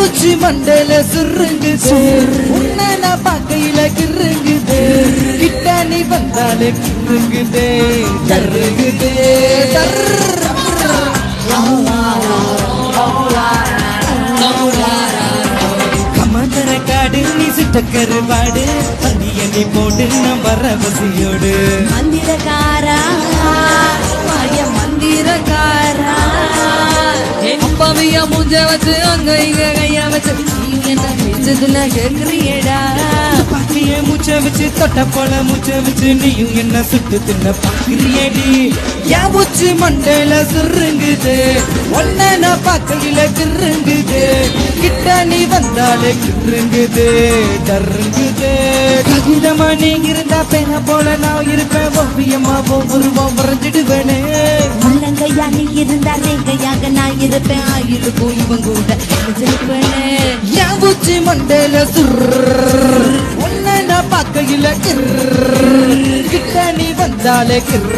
பூச்சி மண்டையில சுருங்குது. உன்ன நான் பார்க்கையில கிருங்குது. கிட்ட நீ வந்தாலே கிருங்குதே தருகுதே. கமந்தர காடு நீ சுட்டக்கரு பாடு பந்திய நீ போட்டு நான் வர பசியோடு மந்திரக்காரா மூஞ்ச வச்சு அங்க இங்க கைய வச்சு. என்ன மிச்சதுல கேக்குறியடா? பாக்கிய மூச்ச வச்சு தொட்ட போல மூச்ச வச்சு நீயும் என்ன சுட்டு தின்ன பாக்குறியடி என் பூச்சி மண்டையில சுருங்குது. ஒன்ன நான் பார்க்கையில கிருங்குது. கிட்ட நீ வந்தாலே கிருங்குது கவிதமா நீ இருந்தா பேன போல நான் இருப்பேன். ஓவியமா உருவம் வரைஞ்சிடுவேன் இருந்தா நெங்கையாக நான் இருப்பேன். ஆயிருக்கும் இவன் கூட என் பூச்சி மண்டையில சுர் உன்னை நான் பார்க்கையில கிட்ட நீ வந்தாலே கிர்